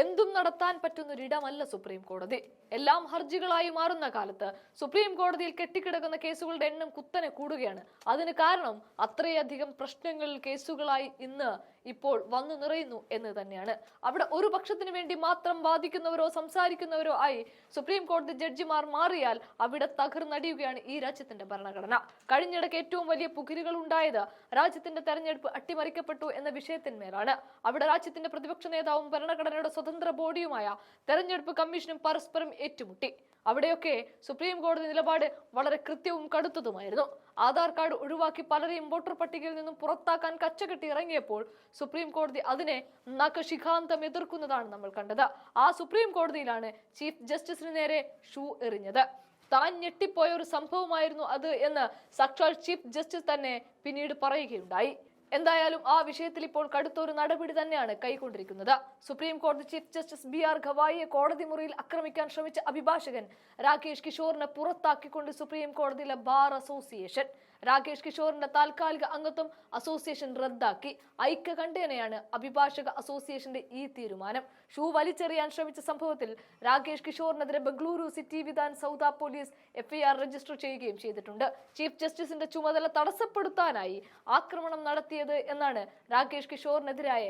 എന്തും നടത്താൻ പറ്റുന്ന ഒരിടമല്ല സുപ്രീം കോടതി. എല്ലാം ഹർജികളായി മാറുന്ന കാലത്ത് സുപ്രീം കോടതിയിൽ കെട്ടിക്കിടക്കുന്ന കേസുകളുടെ എണ്ണം കുത്തനെ കൂടുകയാണ്. അതിന് കാരണം അത്രയധികം പ്രശ്നങ്ങൾ കേസുകളായി ഇന്ന് ഇപ്പോൾ വന്നു നിറയുന്നു എന്ന് തന്നെയാണ്. അവിടെ ഒരു പക്ഷത്തിന് വേണ്ടി മാത്രം വാദിക്കുന്നവരോ സംസാരിക്കുന്നവരോ ആയി സുപ്രീം കോടതി ജഡ്ജിമാർ മാറിയാൽ അവിടെ തകർന്നടിയുകയാണ് ഈ രാജ്യത്തിന്റെ ഭരണഘടന. കഴിഞ്ഞിടയ്ക്ക് ഏറ്റവും വലിയ പുകിലുകൾ ഉണ്ടായത് രാജ്യത്തിന്റെ തെരഞ്ഞെടുപ്പ് അട്ടിമറിക്കപ്പെട്ടു എന്ന വിഷയത്തിന്മേലാണ്. അവിടെ രാജ്യത്തിന്റെ പ്രതിപക്ഷ നേതാവും ഭരണഘടനയുടെ സ്വതന്ത്ര ബോഡിയുമായ തെരഞ്ഞെടുപ്പ് കമ്മീഷനും പരസ്പരം ഏറ്റുമുട്ടി. അവിടെയൊക്കെ സുപ്രീം കോടതി നിലപാട് വളരെ കൃത്യവും കടുത്തതുമായിരുന്നു. ആധാർ കാർഡ് ഒഴിവാക്കി പലരെയും വോട്ടർ പട്ടികയിൽ നിന്നും പുറത്താക്കാൻ കച്ചകെട്ടി ഇറങ്ങിയപ്പോൾ സുപ്രീം കോടതി അതിനെ നഖശിഖാന്തം എതിർക്കുന്നതാണ് നമ്മൾ കണ്ടത്. ആ സുപ്രീം കോടതിയിലാണ് ചീഫ് ജസ്റ്റിസിന് നേരെ ഷൂ എറിഞ്ഞത്. താൻ ഞെട്ടിപ്പോയ ഒരു സംഭവമായിരുന്നു അത് എന്ന് സാക്ഷാൽ ചീഫ് ജസ്റ്റിസ് തന്നെ പിന്നീട് പറയുകയുണ്ടായി. എന്തായാലും ആ വിഷയത്തിൽ ഇപ്പോൾ കടുത്തൊരു നടപടി തന്നെയാണ് കൈക്കൊണ്ടിരിക്കുന്നത്. സുപ്രീം കോടതി ചീഫ് ജസ്റ്റിസ് ബി ആർ ഖവായിയെ കോടതി മുറിയിൽ ആക്രമിക്കാൻ ശ്രമിച്ച അഭിഭാഷകൻ രാകേഷ് കിഷോറിനെ പുറത്താക്കിക്കൊണ്ട് സുപ്രീം കോടതിയിലെ ബാർ അസോസിയേഷൻ. രാകേഷ് കിഷോറിന്റെ താൽക്കാലിക അംഗത്വം അസോസിയേഷൻ റദ്ദാക്കി. ഐക്യകണ്ഠേനയാണ് അഭിഭാഷക അസോസിയേഷന്റെ ഈ തീരുമാനം. ഷൂ വലിച്ചെറിയാൻ ശ്രമിച്ച സംഭവത്തിൽ Rakesh കിഷോറിനെതിരെ Bengaluru city Vidhan Soudha police FIR register ചെയ്യുകയും ചെയ്തിട്ടുണ്ട്. ചീഫ് ജസ്റ്റിസിന്റെ ചുമതല തടസ്സപ്പെടുത്താനായി ആക്രമണം നടത്തിയത് എന്നാണ് രാകേഷ് കിഷോറിനെതിരായ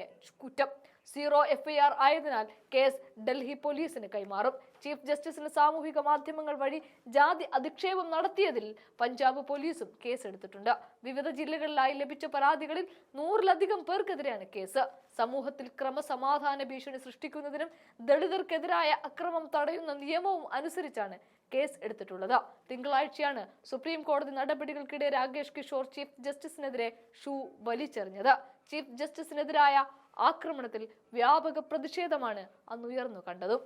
കുറ്റം. സീറോ എഫ്ഐആർ ആയതിനാൽ കേസ് ഡൽഹി പോലീസിന് കൈമാറും. ചീഫ് ജസ്റ്റിസിന് സാമൂഹിക മാധ്യമങ്ങൾ വഴി ജാതി അധിക്ഷേപം നടത്തിയതിൽ പഞ്ചാബ് പോലീസും കേസെടുത്തിട്ടുണ്ട്. വിവിധ ജില്ലകളിലായി ലഭിച്ച പരാതികളിൽ നൂറിലധികം പേർക്കെതിരെയാണ് കേസ്. സമൂഹത്തിൽ ക്രമസമാധാന ഭീഷണി സൃഷ്ടിക്കുന്നതിനും ദളിതർക്കെതിരായ അക്രമം തടയുന്ന നിയമവും അനുസരിച്ചാണ് കേസ് എടുത്തിട്ടുള്ളത്. തിങ്കളാഴ്ചയാണ് സുപ്രീം കോടതി നടപടികൾക്കിടെ രാകേഷ് കിഷോർ ചീഫ് ജസ്റ്റിസിനെതിരെ ഷൂ വലിച്ചെറിഞ്ഞത്. ചീഫ് ജസ്റ്റിസിനെതിരായ ആക്രമണത്തിൽ വ്യാപക പ്രതിഷേധമാണ് അന്നുയർന്നു കണ്ടതും.